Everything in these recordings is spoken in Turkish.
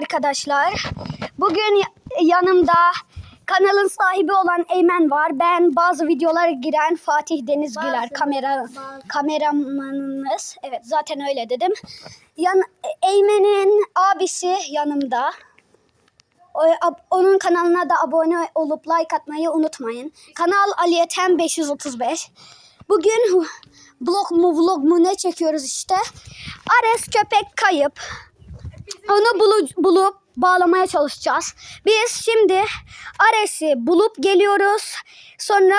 arkadaşlar. Bugün yanımda kanalın sahibi olan Eymen var. Ben bazı videolara giren Fatih Deniz Güler Bazı, kamera bazı. kameramanımız. Evet zaten öyle dedim. Yan, Eymen'in abisi yanımda. O, ab- onun kanalına da abone olup like atmayı unutmayın. Kanal Aliyetem 535. Bugün vlog mu vlog mu ne çekiyoruz işte. Ares köpek kayıp. Onu bulu- bulup bağlamaya çalışacağız. Biz şimdi Ares'i bulup geliyoruz. Sonra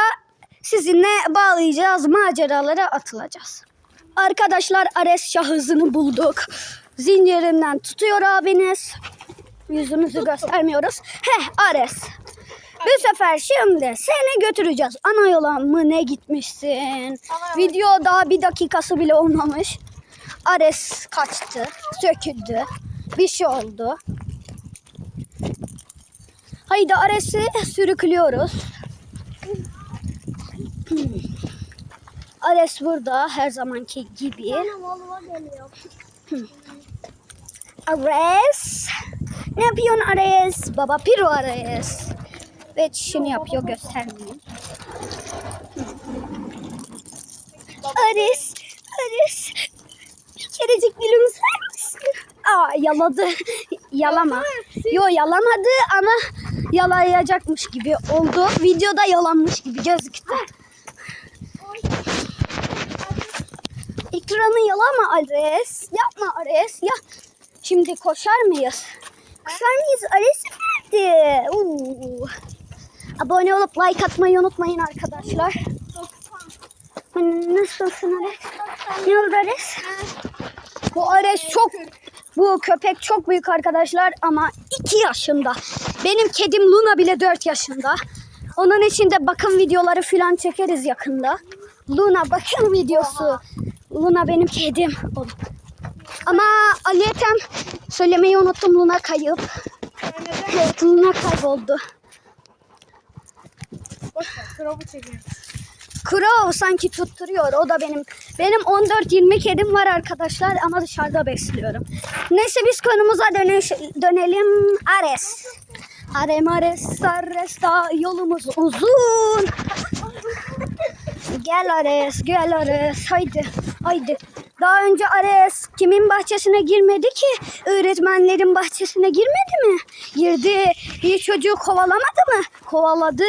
sizinle bağlayacağız. Maceralara atılacağız. Arkadaşlar Ares şahısını bulduk. Zincirinden tutuyor abiniz. Yüzümüzü göstermiyoruz. Heh Ares. Bu sefer şimdi seni götüreceğiz. Ana yola mı ne gitmişsin? Video daha bir dakikası bile olmamış. Ares kaçtı, söküldü. Bir şey oldu. Haydi Ares'i sürüklüyoruz. Ares burada her zamanki gibi. Ares. Ne yapıyorsun Ares? Baba Piro Ares. Ve çişini yapıyor göstermeyeyim. Ares. Ares. Bir kerecik gülümser misin? Aa yaladı. Yalama. Yo yalamadı ama yalayacakmış gibi oldu. Videoda yalanmış gibi gözüktü. Ekranı yalama Ares. Yapma Ares. Ya şimdi koşar mıyız? Koşar mıyız Ares nerede? Oo. Abone olup like atmayı unutmayın arkadaşlar. Nasılsın Ares? Ne oldu Ares? Bu Ares çok bu köpek çok büyük arkadaşlar ama 2 yaşında. Benim kedim Luna bile 4 yaşında. Onun için de bakım videoları falan çekeriz yakında. Luna bakım videosu. Luna benim kedim. Ama Aliyetem söylemeyi unuttum Luna kayıp. Evet Luna kayboldu. Boş ver. Çekiyoruz. Crow sanki tutturuyor. O da benim. Benim 14-20 kedim var arkadaşlar ama dışarıda besliyorum. Neyse biz konumuza dönüş, dönelim. Ares. Arem Ares, Ares da yolumuz uzun. Gel Ares, gel Ares. Haydi, haydi. Daha önce Ares kimin bahçesine girmedi ki? Öğretmenlerin bahçesine girmedi mi? Girdi. Bir çocuğu kovalamadı mı? Kovaladı.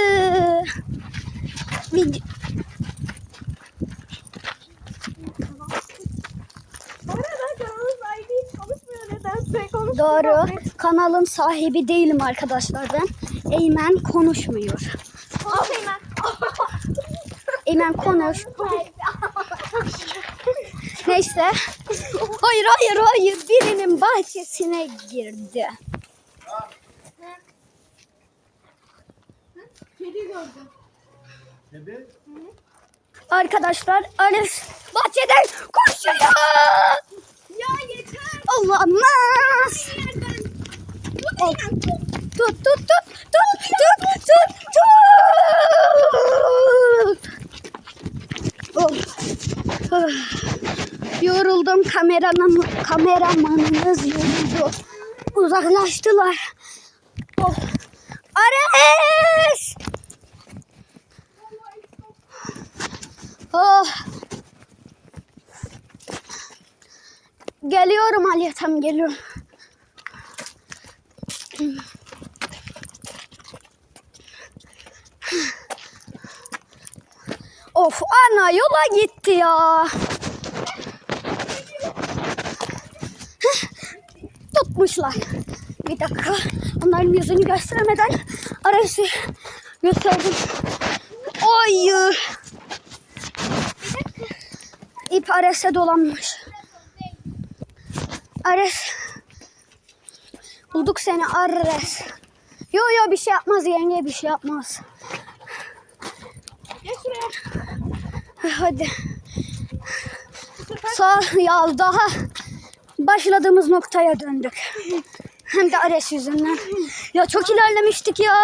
Vid- Bu arada kanalın sahibi hiç konuşmuyor nedense. Konuşmuyor. Doğru. Kanalın sahibi değilim arkadaşlar ben. Eymen konuşmuyor. Konuş Eymen. Eymen konuş. Neyse. Hayır hayır hayır. Birinin bahçesine girdi. Kedi gördüm. Kedi? Arkadaşlar Ares bahçeden koşuyor. Olamaz. Ol- Tut tut tut tut tut tut tut. Of. Öf. Yoruldum kameranın kameramanınız yoruldu. Uzaklaştılar. Of. Ares! Oh. Geliyorum Aliyetem geliyorum. Of ana yola gitti ya. Tutmuşlar. Bir dakika. Onların yüzünü göstermeden arası gösterdim. Oy. İp Ares'e dolanmış. Ares. Bulduk seni Ares. Yo yo bir şey yapmaz yenge bir şey yapmaz. Gel şuraya. Hadi. Sağ ya daha başladığımız noktaya döndük. Hem de Ares yüzünden. Ya çok ilerlemiştik ya.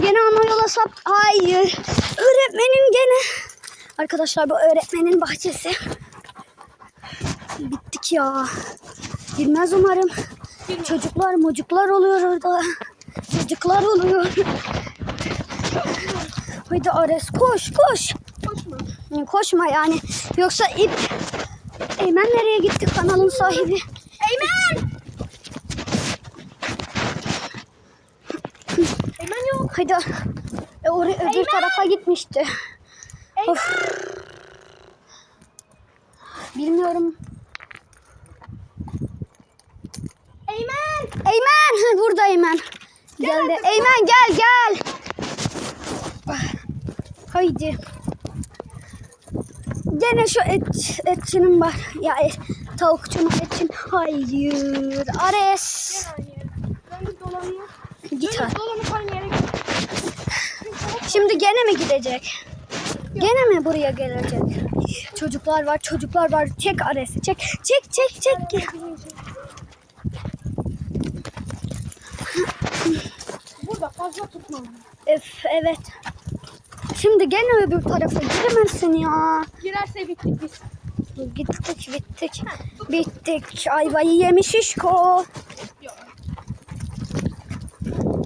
Gene ana yola sap. Hayır. Öğretmenim gene. Arkadaşlar bu öğretmenin bahçesi. Bittik ya. Girmez umarım. Girme. Çocuklar mocuklar oluyor orada. Çocuklar oluyor. Haydi Ares koş koş. Koşma. Koşma yani. Yoksa ip. Eymen nereye gitti kanalın sahibi? Eymen! Eymen yok. Haydi. E, oraya öbür tarafa gitmişti. Eymen. Of. Bilmiyorum. Eymen! Burada Eymen. Geldi. Eymen gel gel. Haydi. Gene şu et, etçinin var. Ya et, tavukçunun etçin. Hayır. Ares. Gel git. Şimdi gene mi gidecek? Gene mi buraya gelecek? Çocuklar var, çocuklar var. Çek Ares'i, çek. Çek, çek, çek. Burada fazla tutmam. Öf, evet. Şimdi gene öbür tarafa giremezsin ya. Girerse bittik biz. Gittik, bittik. Bittik. Ayvayı yemiş işko. Yok.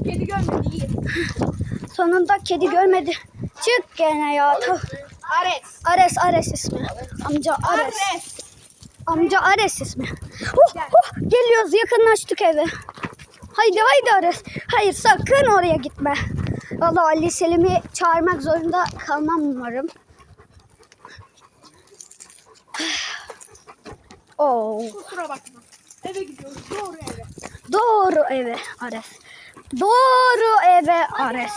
Kedi görmedi iyi. Sonunda kedi görmedi. Çık gene ya. Ares. Ares, Ares ismi. Amca Ares. Ares. Amca Ares ismi. Oh, oh, geliyoruz yakınlaştık eve. Haydi haydi Ares. Hayır sakın oraya gitme. Valla Ali Selim'i çağırmak zorunda kalmam umarım. Oh, Kusura bakma. Eve gidiyoruz. Doğru eve. doğru eve Ares. Doğru eve Ares.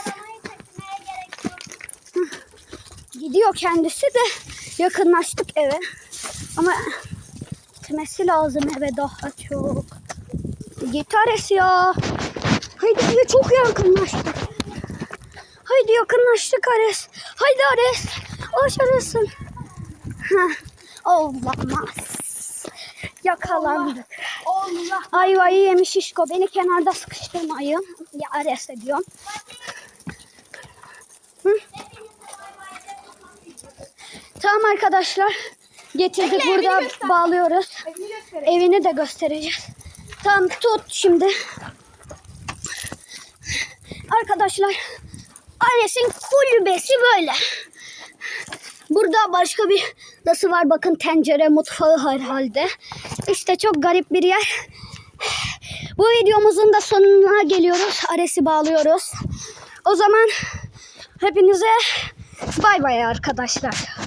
Gidiyor kendisi de yakınlaştık eve. Ama gitmesi lazım eve daha çok. Ares ya. Haydi ya çok yakınlaştık. Haydi yakınlaştık Ares. Haydi Ares. Başarısın. Olamaz. Yakalandık. Allah. Ayvayı yemiş şişko. Beni kenarda sıkıştırmayın. Ya Ares ediyorum. Hı? Tamam arkadaşlar. Getirdik Bekle, burada bağlıyoruz. Evini de göstereceğiz. Tamam tut şimdi. Arkadaşlar Ares'in kulübesi böyle. Burada başka bir nasıl var bakın tencere mutfağı herhalde. İşte çok garip bir yer. Bu videomuzun da sonuna geliyoruz. Ares'i bağlıyoruz. O zaman hepinize bay bay arkadaşlar.